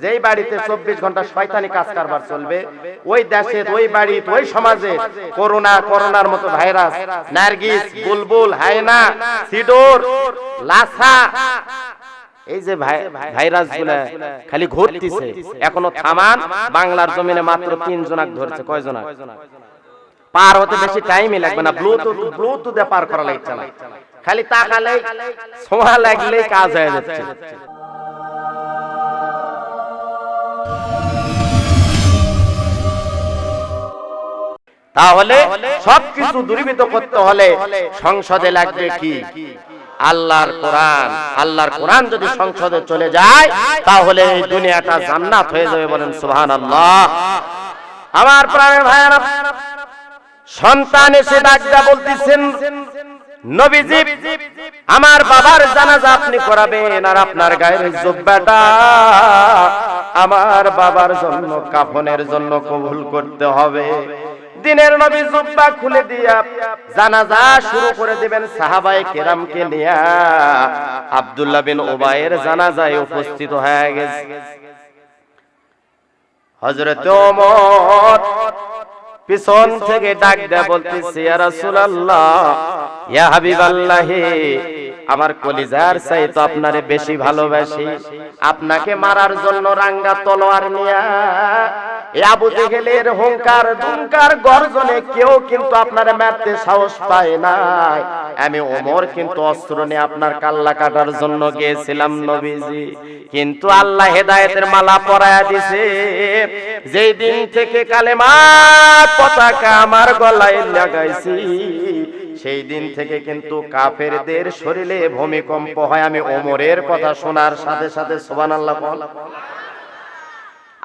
যেই বাড়িতে চব্বিশ ঘণ্টা শয়তানি কাজ কারবার চলবে, ওই দেশে, ওই বাড়ি ওই সমাজে করোনা, করোনার মতো ভাইরাস, নার্গিস, বুলবুল, হায়না, সিডোর, লাসা, এই যে ভাইরাসগুলা খালি ঘুরতিছে, এখনও থামান, বাংলার জমিনে মাত্র তিন জনাক ধরছে কয় জনাক পার হতে বেশি টাইমই লাগবে না ব্লুটুথ ব্লুটুথে পার করা লাগছে না খালি তাকালে ছোঁয়া লাগলেই কাজ হয়ে যাচ্ছে। তাহলে সবকিছু দূরীভূত করতে হলে সংসদে লাগবে কি? আল্লাহর কোরআন। আল্লাহর কোরআন যদি সংসদে চলে যায়, তাহলে এই দুনিয়াটা জান্নাত হয়ে যাবে বলেন আল্লাহ আমার প্রাণের ভাইয়ারা, সন্তান এসে ডাকদা বলতেছেন নবীজি, আমার বাবার জানাজা আপনি করাবেন আর আপনার গায়ের জুব্বাটা আমার বাবার জন্য, কাফনের জন্য কবুল করতে হবে। দিনের নবী জুব্বা খুলে দিয়া জানাজা শুরু করে দিবেন সাহাবায়ে কেরামকে নিয়া। আব্দুল্লাহ বিন ওবায়ের জানাজায় উপস্থিত হয়ে গেছে। হযরত ওমর পিছন থেকে ডাক দেয়া বলতেছি ইয়া রাসূলুল্লাহ ইয়া হাবিবাল্লাহ আমার কলিজার চাই তো আপনারে বেশি ভালোবাসি। আপনাকে মারার জন্য রাঙ্গা তলোয়ার নিয়া আবু জেহেলের হুঙ্কার দুঙ্কার গর্জনে কেউ কিন্তু আপনারে মারতে সাহস পায় নাই। আমি ওমর কিন্তু অস্ত্র নিয়ে আপনার কাল্লা কাটার জন্য গিয়েছিলাম নবীজি। কিন্তু আল্লাহ হেদায়েতের মালা পরায়া দিছে। যেই দিন থেকে কালেমা পতাকা আমার গলায় লাগাইছি। সেই দিন থেকে কিন্তু কাফেরদের শরীরে ভূমিকম্প হয়। আমি ওমরের কথা শোনার সাথে সাথে সুবহানাল্লাহ বল।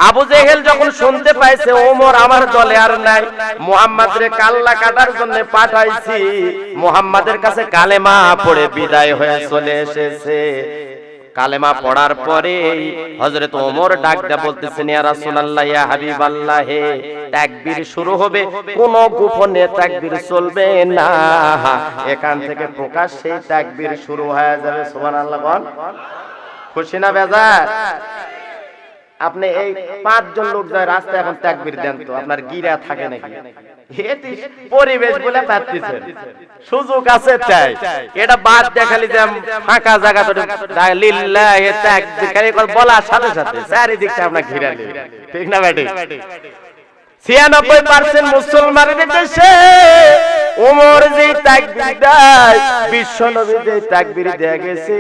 আবু জেহেল যখন শুনতে পাইছে, ওমর আমার দলে আর নাই মুহাম্মদ রে কাল্লা কাটার জন্য পাঠাইছি, মুহাম্মাদের কাছে কালেমা পড়ে বিদায় হয়ে চলে এসেছে। কালেমা পড়ার পরে হযরত ওমর ডাকটা বলতেছেন, ইয়া রাসূলুল্লাহ, ইয়া হাবিবাল্লাহ, হে তাকবীর শুরু হবে, কোন গোপনে তাকবীর চলবে না। এখান থেকে প্রকাশ্যে তাকবীর শুরু হয়ে যাবে, সুবহানাল্লাহ বল। খুশি না বেজার? আপনি এই পাঁচজন লোক যায় রাস্তায় এখন তাকবির দেন তো আপনার গিরা থাকে নাকি? পরিবেশ বলে পাচ্ছেন সুযোগ আছে চাই। এটা বাদ দেখালি যে ফাঁকা জায়গা তো লিল্লাহি তাকবির বলার সাথে সাথে। চারিদিকটা আপনার ঘিরা ঠিক না ব্যাটি ছিয়ানব্বই পার্সেন্ট মুসলমানের দেশে ওমর যে তাকবির দেয়, বিশ্ব নবী যে তাকবির দেয়া গেছে,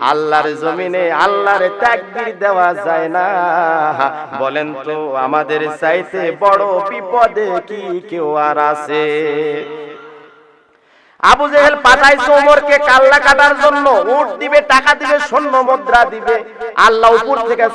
আল্লাহর জমিনে আল্লাহর তাকবির দেওয়া যায় না। বলেন তো, আমাদের চাইতে বড় বিপদে কি কেউ আর আছে? আবু জেহেল পাঠাইছে ওমরকে কাল্লা কাটার জন্য, উট দিবে, টাকা দিবে, স্বর্ণ মুদ্রা দিবে। আল্লাহ উপর থেকে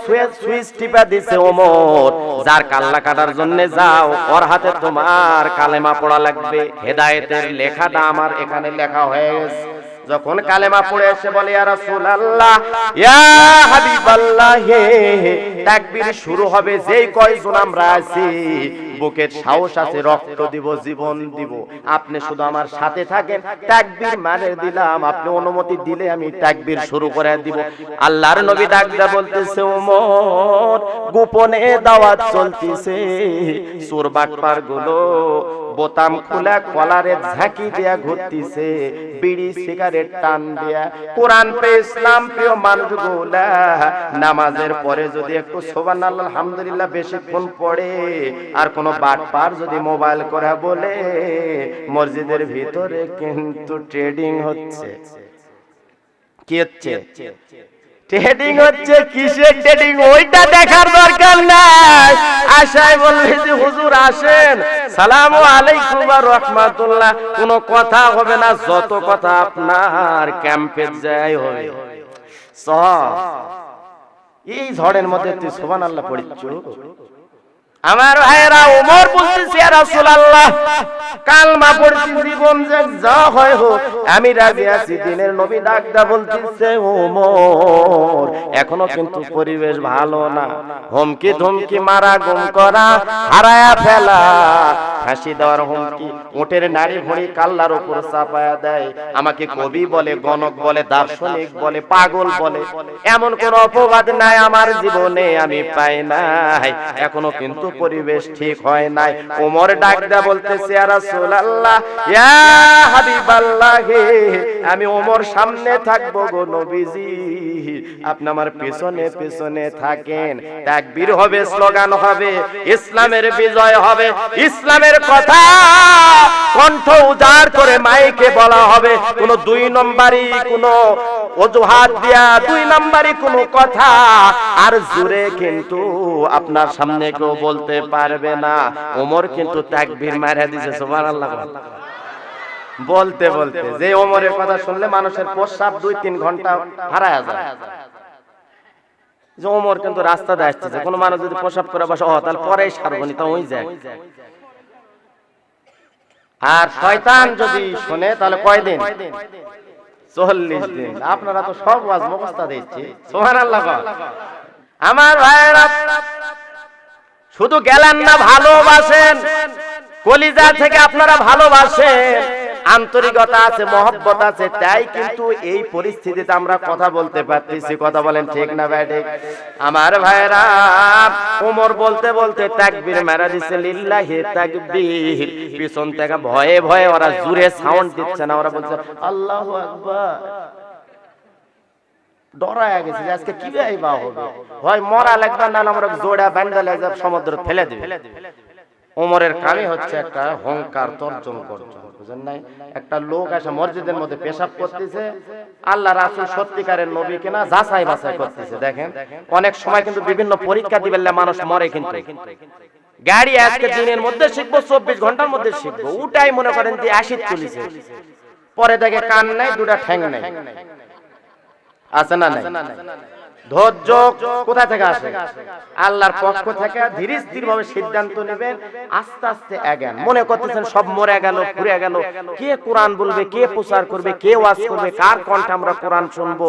সুইচ টিপা দিছে ওমর, যার কাল্লা কাটার জন্য যাও, ওর হাতে তোমার কালেমা পড়া লাগবে। হেদায়েতের লেখাটা আমার এখানে লেখা হয়ে গেছে। যখন কালেমা পড়ে এসে বলে, ইয়া রাসূলুল্লাহ, ইয়া হাবিবাল্লাহ তাকবীর শুরু হবে, যেই কয়জন আমরা আছি বুকের সাহস আছে, রক্ত দিব, জীবন দিব। আপনি শুধু আমার সাথে থাকেন, তাকবীর মানে দিলাম, আপনি অনুমতি দিলে আমি তাকবীর শুরু করে দিব। আল্লাহর নবী ডাকদা বলতেছে ওমর গোপনে দাওয়াত চলতেছে। সুর বাটপারগুলো বোতাম খোলা কলারে ঝাঁকি দিয়া ঘুরতিছে, বিড়ি, সিগারেট টান দিয়া। কোরআন পে ইসলাম প্রিয় মানুষগুলা, নামাজের পরে যদি একটু সুবহানাল্লাহ, আলহামদুলিল্লাহ বেশিক্ষণ পড়ে, আর কোন বাটপার যদি মোবাইল করা বলে, মসজিদের ভিতরে কিন্তু ট্রেডিং হচ্ছে। কি হচ্ছে? ট্রেডিং হচ্ছে কিসের ট্রেডিং ওইটা দেখার দরকার নাই। আশায় বলবে যে হুজুর আসেন। সালামু আলাইকুম ওয়া রাহমাতুল্লাহ। কোনো কথা হবে না, যত কথা আপনার ক্যাম্পে যাই হবে। সব। এই ঝড়ের মধ্যে তুই সুবহানাল্লাহ পড়িচ্ছ? আমার ভাইয়েরা ওমর বলতেছি আর রাসূলুল্লাহ কালমা পড়ছি জীবন যে যা হয় হোক, আমি রাজি আছি। দিনের নবী ডাকদা বলতেছে ওমর এখনও কিন্তু পরিবেশ ভালো না। হুমকি ধমকি, মারা গুম করা, হারায়া ফেলা। ফাঁসি দেওয়ার হুমকি, উটের নারী ভুঁড়ি কাল্লার উপর চাপায়া দেয়। আমাকে কবি বলে, গণক বলে, দার্শনিক বলে, পাগল বলে। এমন কোন অপবাদ নাই আমার জীবনে, আমি পাই নাই। এখনও কিন্তু পরিবেশ ঠিক হয় নাই। ওমর ডাক দেয়া বলতেছে আর রাসূলুল্লাহ ইয়া হাবিবাল্লাহ হে আমি ওমর সামনে থাকব গো নবীজি। আপনি আমার পেছনে পেছনে থাকেন। তাকবীর হবে স্লোগান হবে ইসলামের বিজয় হবে ইসলামের কথা কণ্ঠ উজাড় করে মাইকে বলা হবে কোন দুই নম্বরই কোন অজুহাত দিয়া দুই নম্বরই কোন কথা। আর জুড়ে কিন্তু আপনার সামনে কেউ বলতে পারবে না। ওমর কিন্তু তাকবীর মারা দিছে, সুবহানাল্লাহ। বলতে বলতে। যে ওমরের কথা শুনলে মানুষের প্রস্রাব দুই তিন ঘণ্টা হারায় যায়। যে ওমর কিন্তু রাস্তা দিয়ে আসতেছে, কোনো মানুষ যদি প্রসাব করে বসে ও তাহলে পরে সারবনি তা ওই যায় আর শয়তান যদি শুনে, তাহলে কয়দিন? চল্লিশ দিন। আপনারা তো সব ওয়াজ মুখস্থা দিচ্ছি। সোহান আল্লাহ আমার ভাইয়েরা শুধু গেলেন না ভালোবাসেন। কলিজা থেকে আপনারা ভালোবাসেন। আন্তরিকতা আছে, মহব্বত আছে, তাই কিন্তু এই পরিস্থিতিতে আমরা কথা বলতে পারতেছি। কথা বলেন ঠিক না ভাই, ঠিক? আমার ভাইরা ওমর বলতে বলতে তাকবীর মেরা দিছে, লিল্লাহি তাকবীর। পিছন থেকে ভয়ে ভয়ে ওরা জুরে সাউন্ড দিচ্ছে না, ওরা বলছে, আল্লাহু আকবার। ডরায় গেছে আজকে কি হবে? হয় মরা লাগবে, না আমরা জোড়া বান্ডা লাগবে সমুদ্র ফেলে দিবে। ওমরের কানে হচ্ছে একটা হংকার তর্জন করছে বুঝেন নাই? একটা লোক এসে মসজিদের মধ্যে পেশাব করতেছে, আল্লাহ রাসুল সত্যিকারের নবী কিনা যাচাই বাছাই করতেছে, দেখেন? অনেক সময় কিন্তু বিভিন্ন পরীক্ষা দিবেন মানুষ মরে কিন্তু। গাড়ি আজকে দিনের মধ্যে শিখব, চব্বিশ ঘণ্টার মধ্যে শিখব ওটাই মনে করেন যে আশিত চলিছে। পরে দেখে কান নাই, দুটা ঠ্যাং নাই। আছে না নাই? ধৈর্য কোথা থেকে আসে? আল্লাহর পক্ষ থেকে ধীরে স্থির ভাবে সিদ্ধান্ত নেবেন, আস্তে আস্তে মনে করতেছেন সব মরে গেল ঘুরে গেল। কে কোরআন বলবে, কে প্রচার করবে, কে ওয়াজ করবে, কার কণ্ঠে আমরা কোরআন শুনব?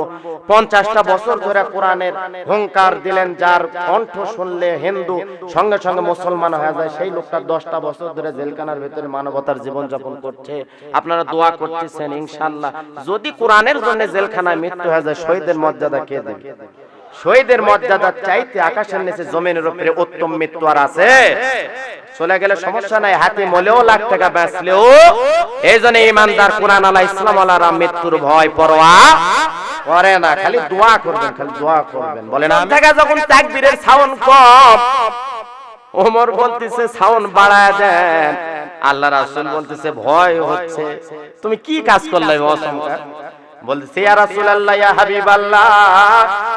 পঞ্চাশটা বছর ধরে কোরআনের হুঙ্কার দিলেন, যার কণ্ঠ শুনলে হিন্দু, সঙ্গে সঙ্গে মুসলমান হয়ে যায়। সেই লোকটা দশটা বছর ধরে জেলখানার ভেতরে মানবতার জীবন যাপন করছে। আপনারা দোয়া করতেছেন ইনশাল্লাহ যদি কোরআনের জন্য জেলখানায় মৃত্যু হয়ে যায়, শহীদের মর্যাদা কে দেবে? শহীদের মর্যাদা চাইতে আকাশের নিচে জমিনের উপরে উত্তম মৃত্যু আর আছে। চলে গেলে সমস্যা নাই হাতে মলেও লাখ টাকা বেচলেও এই জন্য ইমানদার কোরআন আলা ইসলাম আলারা মৃত্যুর ভয় পরোয়া করে না খালি দোয়া করবেন খালি দোয়া করবেন। বলেন থেকে যখন তাকবীরের সাউন্ড কম ওমর বলতেছে সাউন্ড বাড়ায় দেন। আল্লাহ রাসূল বলতেছে ভয় হচ্ছে। তুমি কি কাজ করলে বলছে, ইয়া রাসূলুল্লাহ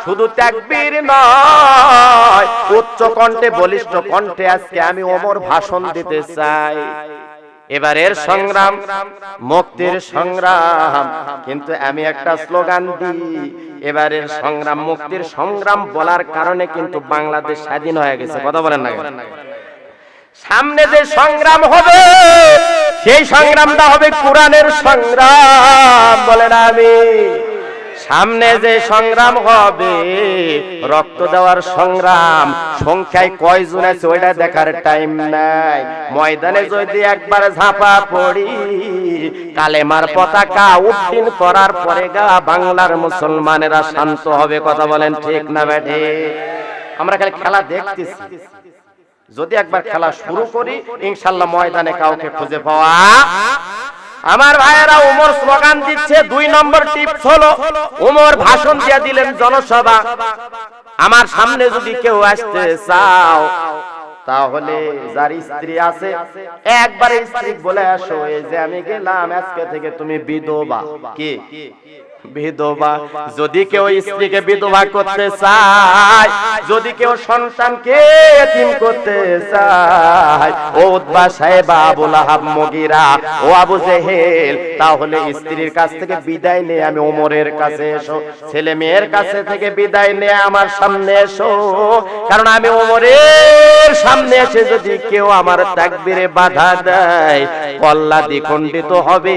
শুধু তাকবীর নয়, উচ্চ কণ্ঠে, বলিষ্ঠ কণ্ঠে আজকে আমি ওমর ভাষণ দিতে চাই। এবারের সংগ্রাম, মুক্তির সংগ্রাম, কিন্তু আমি একটা স্লোগান দিই, এবারের সংগ্রাম, মুক্তির সংগ্রাম বলার কারণে কিন্তু বাংলাদেশ স্বাধীন হয়ে গেছে। কথা বলেন না সামনে যে সংগ্রাম হবে সেই সংগ্রামটা হবে কোরআনের সংগ্রাম, বলেন আমি। সামনে যে সংগ্রাম হবে, রক্ত দেওয়ার সংগ্রাম, সংখ্যায় কয়জন আছে ওইটা দেখার টাইম নাই। ময়দানে যদি একবার ঝাঁপা পড়ি, কালেমার পতাকা উত্তীন করার পরে গা বাংলার মুসলমানেরা শান্ত হবে, কথা বলেন ঠিক না ব্যাটে আমরা খালি খেলা দেখতেছি। যদি একবার খেলা শুরু করি ইনশাল্লাহ ময়দানে কাউকে খুঁজে পাওয়া। আমার ভাইয়েরা উমর স্লোগান দিচ্ছে দুই নম্বর টিপস হলো উমর ভাষণ দিয়ে দিলেন জনসভা। আমার সামনে যদি কেউ আসতে চাও তাহলে যার স্ত্রী আছে একবারে স্ত্রী বলে আসো এই যে আমি গেলাম আজকে থেকে তুমি বিধবা। কি? বিধবা যদি কেউ স্ত্রীকে বিধবা করতে চায় যদি কেউ সন্তানকে এতিম করতে চায় ও উদ্বা সাহেব আবুল আহাব মগিরা ও আবু জেহেল তাহলে স্ত্রীর কাছ থেকে বিদায় নিয়ে আমি ওমরের কাছে এসো ছেলে মেয়ের কাছে থেকে বিদায় নিয়ে আমার সামনে এসো কারণ আমি ওমরের সামনে এসে যদি কেউ আমার তাকবিরে বাধা দেয় কল্লা দ্বিখণ্ডিত হবে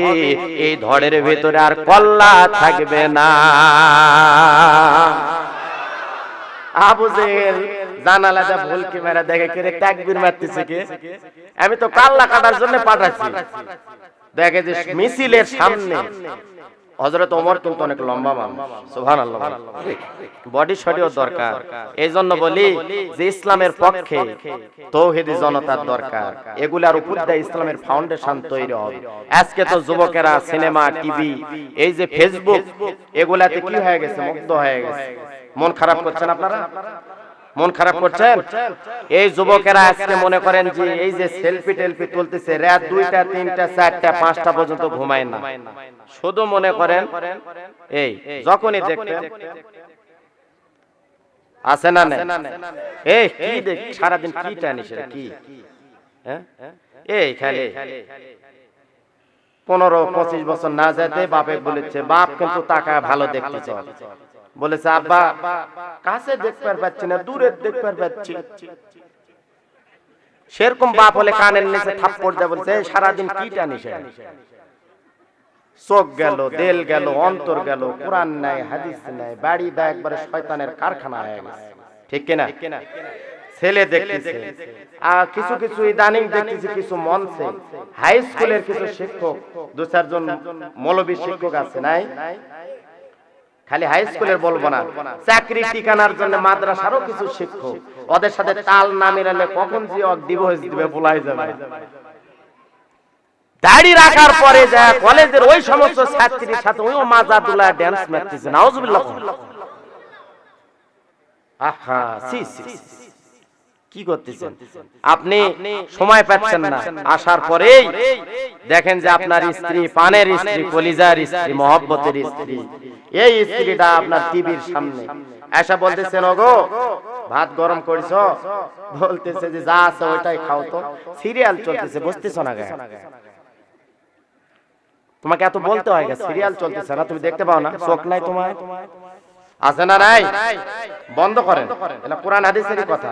এই ধরের ভেতরে আর কল্লা থাকবে না। আবু জেহেল জানালাটা ভুল কি মেরা দেখে কেড়ে তাকবীর মারতেছে কে? আমি তো কাল্লা কাটার জন্য পাঠাচ্ছি। দেখে যে মিছিলের সামনে হযরত ওমর কিন্তু অনেক লম্বা মানুষ। সুবহানাল্লাহ। বডি শডিও দরকার। এই জন্য বলি যে ইসলামের পক্ষে তৌহিদি জনতার দরকার। এগুলার উপর দিয়ে ইসলামের ফাউন্ডেশন তৈরি হবে। আজকে তো যুবকেরা সিনেমা টিভি এই যে ফেসবুক এগুলাতে কি হয়ে গেছে? মুগ্ধ হয়ে গেছে। মন খারাপ করছেন আপনারা? মন খারাপ করছেন? এই যুবকেরা আজকে মনে করেন যে এই যে সেলফি টেলফি তুলতেছে রাত দুইটা তিনটা চারটা পাঁচটা পর্যন্ত ঘুমায় না। শুধু মনে করেন এই যখনই দেখবেন। আছে না না এই কি দেখ সারাদিন কি টানিস কি? হ্যাঁ? এই খালি। পনেরো পঁচিশ বছর না যেতে বাপে বলেছে বাপ কিন্তু টাকা ভালো দেখতেছে বলেছে আব্বা কাছে দেখতে পাচ্ছি না দূরে দেখতে পাচ্ছি সেরকম বাপ হলে কানের নিচে থাপ্পড় দেয় বলছে সারাদিন কি টানিস চোখ গেল দেল গেল অন্তর গেল কোরআন নাই হাদিস নাই বাড়ি দা একবারে শয়তানের কারখানা হয়ে গেছে। ঠিক কিনা? ছেলে দেখতেছে। আর কিছু কিছু ইদানিং দেখতেছি কিছু মঞ্চে হাই স্কুলের কিছু শিক্ষক দু চারজন মৌলবী শিক্ষক আছে নাই? খালি হাই স্কুলের বলব না। চাকরি ঠিকানার জন্য মাদ্রাসারও কিছু শিক্ষক। ওদের সাথে তাল না মিলালে কখন যে ডিভোর্স দিবে বলাই যাবে। দাড়ি রাখার পরে যা কলেজের ওই সমস্ত ছাত্রীর সাথে ওই মাজাদুল্লাহ ড্যান্স মারতেছে। নাউজুবিল্লাহ। আহা সি, সি। কি করতেছেন? আপনি সময় পাচ্ছেন না। আসার পরেই দেখেন যে আপনার স্ত্রী পানের স্ত্রী কলিজার স্ত্রী মহব্বতের স্ত্রী। এই স্ত্রীটা আপনার টিভির সামনে। এসা বলতেছেন, ওগো, ভাত গরম করিস বলতেছে যে, যা আছে ওইটাই খাও তো। সিরিয়াল চলতেছে, বুঝতেছ না গায়ে? তোমাকে এত বলতে হয় সিরিয়াল চলতেছে না, তুমি দেখতে পাও না, চোখ নাই তোমার? আছে না নাই? বন্ধ করেন, এটা কোরআন হাদিসেরই কথা।